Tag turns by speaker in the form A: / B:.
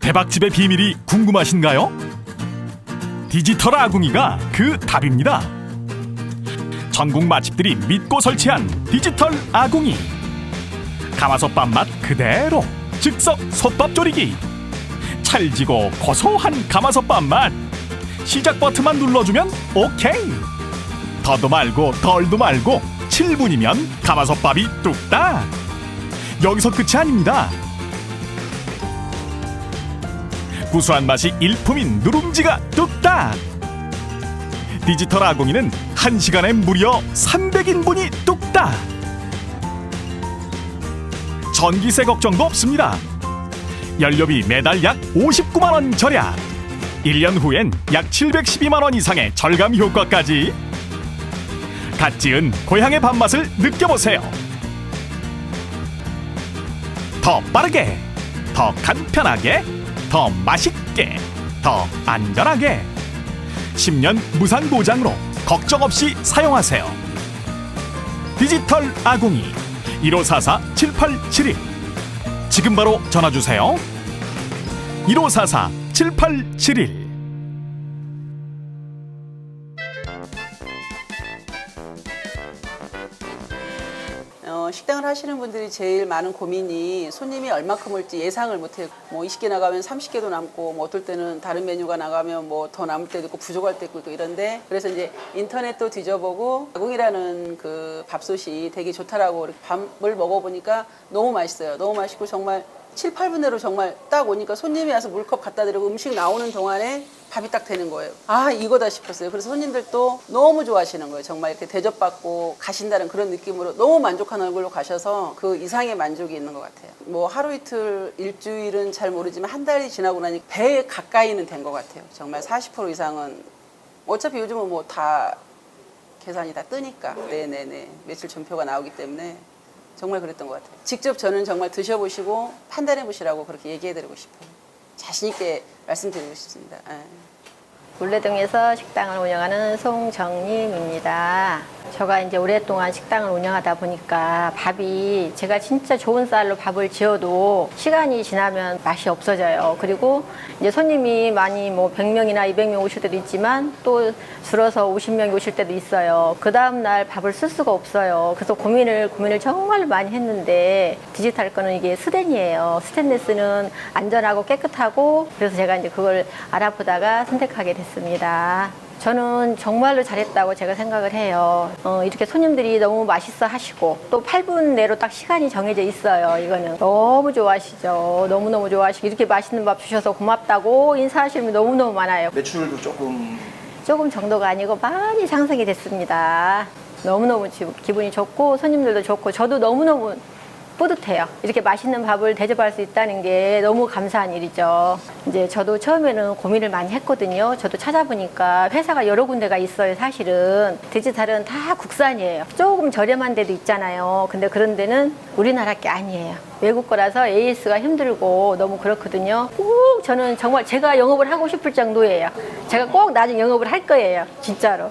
A: 대박집의 비밀이 궁금하신가요? 디지털 아궁이가 그 답입니다. 전국 맛집들이 믿고 설치한 디지털 아궁이. 가마솥밥 맛 그대로 즉석 솥밥 조리기. 찰지고 고소한 가마솥밥 맛. 시작 버튼만 눌러주면 오케이. 더도 말고 덜도 말고 7분이면 가마솥밥이 뚝딱. 여기서 끝이 아닙니다. 구수한 맛이 일품인 누룽지가 뚝딱. 디지털 아궁이는 한시간에 무려 300인분이 뚝딱. 전기세 걱정도 없습니다. 연료비 매달 약 59만 원 절약. 1년 후엔 약 712만 원 이상의 절감 효과까지. 갓 지은 고향의 밥맛을 느껴보세요. 더 빠르게, 더 간편하게, 더 맛있게, 더 안전하게. 10년 무상 보장으로 걱정 없이 사용하세요. 디지털 아궁이 1544-7871 지금 바로 전화 주세요. 1544-7871
B: 어, 식당을 하시는 분들이 제일 많은 고민이 손님이 얼마큼 올지 예상을 못해요. 뭐 20개 나가면 30개도 남고 뭐 어떨 때는 다른 메뉴가 나가면 뭐 더 남을 때도 있고 부족할 때도 있고 이런데 그래서 이제 인터넷도 뒤져보고 아궁이라는 그 밥솥이 되게 좋다라고 밥을 먹어보니까 너무 맛있어요. 너무 맛있고 정말 7, 8분 내로 정말 딱 오니까 손님이 와서 물컵 갖다 드리고 음식 나오는 동안에 밥이 딱 되는 거예요. 아, 이거다 싶었어요. 그래서 손님들도 너무 좋아하시는 거예요. 정말 이렇게 대접받고 가신다는 그런 느낌으로 너무 만족한 얼굴로 가셔서 그 이상의 만족이 있는 것 같아요. 뭐 하루 이틀, 일주일은 잘 모르지만 한 달이 지나고 나니 배 가까이는 된 것 같아요. 정말 40% 이상은 어차피 요즘은 뭐 다 계산이 다 뜨니까. 네네네. 매출 전표가 나오기 때문에 정말 그랬던 것 같아요. 직접 저는 정말 드셔보시고 판단해 보시라고 그렇게 얘기해 드리고 싶어요. 자신 있게 말씀드리고 싶습니다. 예.
C: 물레동에서 식당을 운영하는 송정림입니다. 제가 이제 오랫동안 식당을 운영하다 보니까 밥이 제가 진짜 좋은 쌀로 밥을 지어도 시간이 지나면 맛이 없어져요. 그리고 이제 손님이 많이 뭐 100명이나 200명 오실 때도 있지만 또 줄어서 50명이 오실 때도 있어요. 그 다음날 밥을 쓸 수가 없어요. 그래서 고민을, 고민을 정말 많이 했는데 디지털 거는 이게 스텐이에요. 스테인레스는 안전하고 깨끗하고 그래서 제가 이제 그걸 알아보다가 선택하게 됐 습니다. 저는 정말로 잘했다고 제가 생각을 해요. 어, 이렇게 손님들이 너무 맛있어 하시고 또 8분 내로 딱 시간이 정해져 있어요. 이거는 너무 좋아하시죠. 너무너무 좋아하시고 이렇게 맛있는 밥 주셔서 고맙다고 인사하시는 분 너무너무 많아요.
D: 매출도 조금
C: 조금 정도가 아니고 많이 상승이 됐습니다. 너무너무 지- 기분이 좋고 손님들도 좋고 저도 너무너무 뿌듯해요. 이렇게 맛있는 밥을 대접할 수 있다는 게 너무 감사한 일이죠. 이제 저도 처음에는 고민을 많이 했거든요. 저도 찾아보니까 회사가 여러 군데가 있어요, 사실은. 디지털은 다 국산이에요. 조금 저렴한 데도 있잖아요. 근데 그런 데는 우리나라 게 아니에요. 외국 거라서 AS가 힘들고 너무 그렇거든요. 꼭 저는 정말 제가 영업을 하고 싶을 정도예요. 제가 꼭 나중에 영업을 할 거예요. 진짜로.